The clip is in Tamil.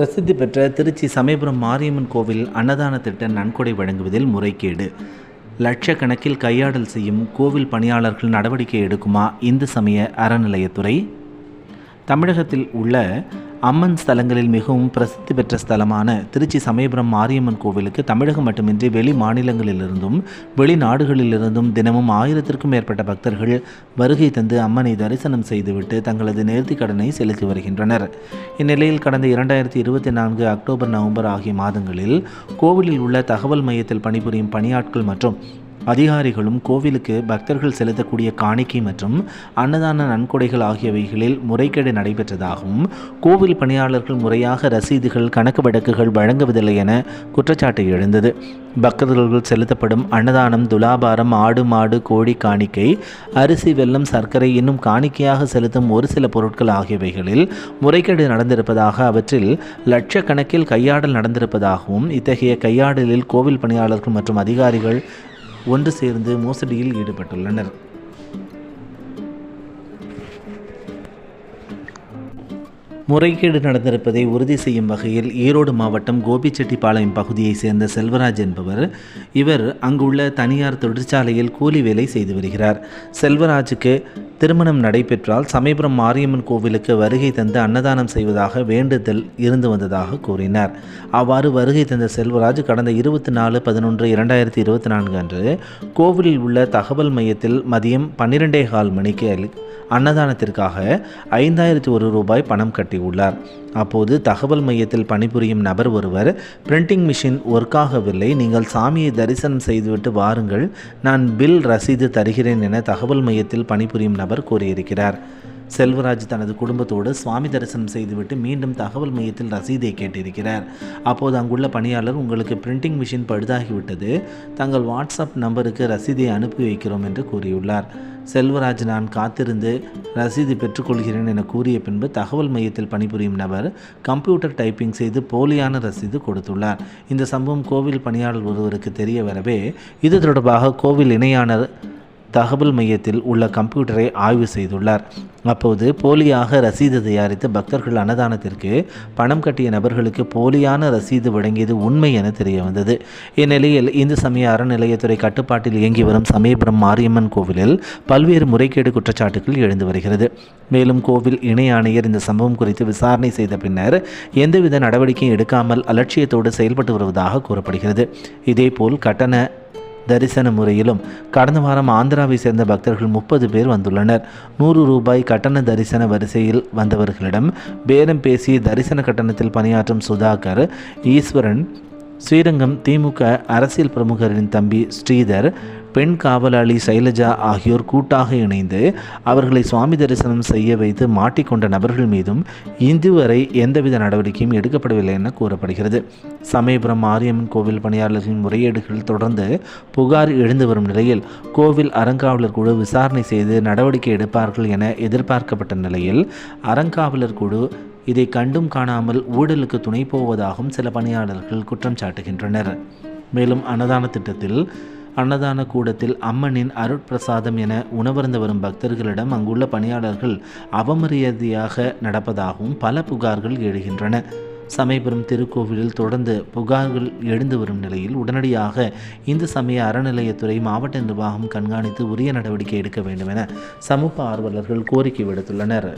பிரசித்தி பெற்ற திருச்சி சமயபுரம் மாரியம்மன் கோவில் அன்னதான திட்ட நன்கொடை வழங்குவதில் முறைகேடு. லட்சக்கணக்கில் கையாடல் செய்யும் கோவில் பணியாளர்கள் நடவடிக்கை எடுக்குமா? இந்து சமய அறநிலையத்துறை. தமிழகத்தில் உள்ள அம்மன் ஸ்தலங்களில் மிகவும் பிரசித்தி பெற்ற ஸ்தலமான திருச்சி சமயபுரம் மாரியம்மன் கோவிலுக்கு தமிழகம் மட்டுமின்றி வெளி மாநிலங்களிலிருந்தும் வெளிநாடுகளிலிருந்தும் தினமும் ஆயிரத்திற்கும் மேற்பட்ட பக்தர்கள் வருகை தந்து அம்மனை தரிசனம் செய்துவிட்டு தங்களது நேர்த்திக் கடனை செலுத்தி வருகின்றனர். இந்நிலையில் கடந்த இரண்டாயிரத்தி இருபத்தி நான்கு அக்டோபர் நவம்பர் ஆகிய மாதங்களில் கோவிலில் உள்ள தகவல் மையத்தில் பணிபுரியும் பணியாட்கள் மற்றும் அதிகாரிகளும் கோவிலுக்கு பக்தர்கள் செலுத்தக்கூடிய காணிக்கை மற்றும் அன்னதான நன்கொடைகள் ஆகியவைகளில் முறைகேடு நடைபெற்றதாகவும் கோவில் பணியாளர்கள் முறையாக ரசீதுகள் கணக்கு வழக்குகள் வழங்குவதில்லை என குற்றச்சாட்டு எழுந்தது. பக்தர்கள் செலுத்தப்படும் அன்னதானம் துலாபாரம் ஆடு மாடு கோழி காணிக்கை அரிசி வெல்லம் சர்க்கரை இன்னும் காணிக்கையாக செலுத்தும் ஒரு சில பொருட்கள் ஆகியவைகளில் முறைகேடு நடந்திருப்பதாக அவற்றில் லட்சக்கணக்கில் கையாடல் நடந்திருப்பதாகவும் இத்தகைய கையாடலில் கோவில் பணியாளர்கள் மற்றும் அதிகாரிகள் ஒன்று சேர்ந்து மோசடியில் ஈடுபட்டுள்ளனர். முறைகேடு நடந்திருப்பதை உறுதி செய்யும் வகையில் ஈரோடு மாவட்டம் கோபிச்செட்டிப்பாளையம் பகுதியைச் சேர்ந்த செல்வராஜ் என்பவர் இவர் அங்குள்ள தனியார் தொழிற்சாலையில் கூலி வேலை செய்து வருகிறார். செல்வராஜுக்கு திருமணம் நடைபெற்றால் சமயபுரம் மாரியம்மன் கோவிலுக்கு வருகை தந்து அன்னதானம் செய்வதாக வேண்டுதல் இருந்து வந்ததாக கூறினார். அவ்வாறு வருகை தந்த செல்வராஜ் கடந்த இருபத்தி நாலு பதினொன்று இரண்டாயிரத்தி இருபத்தி நான்கு அன்று கோவிலில் உள்ள தகவல் மையத்தில் மதியம் பன்னிரெண்டே கால் மணிக்கு அன்னதானத்திற்காக ஐந்தாயிரத்தி ஒரு ரூபாய் பணம் கட்டியுள்ளார். அப்போது தகவல் மையத்தில் பணிபுரியும் நபர் ஒருவர் பிரிண்டிங் மிஷின் ஒர்க் ஆகவில்லை நீங்கள் சாமியை தரிசனம் செய்துவிட்டு வாருங்கள் நான் பில் ரசீது தருகிறேன் என தகவல் மையத்தில் பணிபுரியும் நபர் கூறியிருக்கிறார். செல்வராஜ் தனது குடும்பத்தோடு சுவாமி தரிசனம் செய்துவிட்டு மீண்டும் தகவல் மையத்தில் ரசீதை கேட்டிருக்கிறார். அப்போது அங்குள்ள பணியாளர் உங்களுக்கு பிரிண்டிங் மிஷின் பழுதாகிவிட்டது. தங்கள் வாட்ஸ்அப் நம்பருக்கு ரசீதை அனுப்பி வைக்கிறோம் என்று கூறியுள்ளார். செல்வராஜ் நான் காத்திருந்து ரசீது பெற்றுக்கொள்கிறேன் என கூறிய பின்பு தகவல் மையத்தில் பணிபுரியும் நபர் கம்ப்யூட்டர் டைப்பிங் செய்து போலியான ரசீது கொடுத்துள்ளார். இந்த சம்பவம் கோவில் பணியாளர் ஒருவருக்கு தெரிய வரவே இது தொடர்பாக கோவில் இணையான தகவல் மையத்தில் உள்ள கம்ப்யூட்டரை ஆய்வு செய்துள்ளார். அப்போது போலியாக ரசீது தயாரித்து பக்தர்கள் அன்னதானத்திற்கு பணம் கட்டிய நபர்களுக்கு போலியான ரசீது வழங்கியது உண்மை என தெரிய வந்தது இந்நிலையில் இந்து சமய அறநிலையத்துறை கட்டுப்பாட்டில் இயங்கி வரும் சமயபுரம் மாரியம்மன் கோவிலில் பல்வேறு முறைகேடு குற்றச்சாட்டுகள் எழுந்து வருகிறது. மேலும் கோவில் இணை ஆணையர் இந்த சம்பவம் குறித்து விசாரணை செய்த பின்னர் எந்தவித நடவடிக்கையும் எடுக்காமல் அலட்சியத்தோடு செயல்பட்டு வருவதாக கூறப்படுகிறது. இதேபோல் கட்டண தரிசன முறையிலும் கடந்த வாரம் ஆந்திராவை சேர்ந்த பக்தர்கள் முப்பது பேர் வந்துள்ளனர். நூறு ரூபாய் கட்டண தரிசன வரிசையில் வந்தவர்களிடம் பேரம் பேசி தரிசன கட்டணத்தில் பணியாற்றும் சுதாகர் ஈஸ்வரன் ஸ்ரீரங்கம் திமுக அரசியல் பிரமுகரின் தம்பி ஸ்ரீதர் பெண் காவலாளி சைலஜா ஆகியோர் கூட்டாக இணைந்து அவர்களை சுவாமி தரிசனம் செய்ய வைத்து மாட்டிக்கொண்ட நபர்கள் மீதும் இதுவரை எந்தவித நடவடிக்கையும் எடுக்கப்படவில்லை என கூறப்படுகிறது. சமயபுரம் மாரியம்மன் கோவில் பணியாளர்களின் முறையீடுகள் தொடர்ந்து புகார் எழுந்து வரும் நிலையில் கோவில் அறங்காவலர் குழு விசாரணை செய்து நடவடிக்கை எடுப்பார்கள் என எதிர்பார்க்கப்பட்ட நிலையில் அறங்காவலர் குழு இதை கண்டும் காணாமல் ஊழலுக்கு துணை போவதாகவும் சில பணியாளர்கள் குற்றம் சாட்டுகின்றனர். மேலும் அன்னதான திட்டத்தில் அன்னதான கூடத்தில் அம்மனின் அருட்பிரசாதம் என உணவருந்து வரும் பக்தர்களிடம் அங்குள்ள பணியாளர்கள் அவமரியாதையாக நடப்பதாகவும் பல புகார்கள் எழுகின்றன. சமயபுரம் திருக்கோவிலில் தொடர்ந்து புகார்கள் எழுந்து வரும் நிலையில் உடனடியாக இந்து சமய அறநிலையத்துறை மாவட்ட நிர்வாகம் கண்காணித்து உரிய நடவடிக்கை எடுக்க வேண்டும் என சமூக ஆர்வலர்கள் கோரிக்கை விடுத்துள்ளனர்.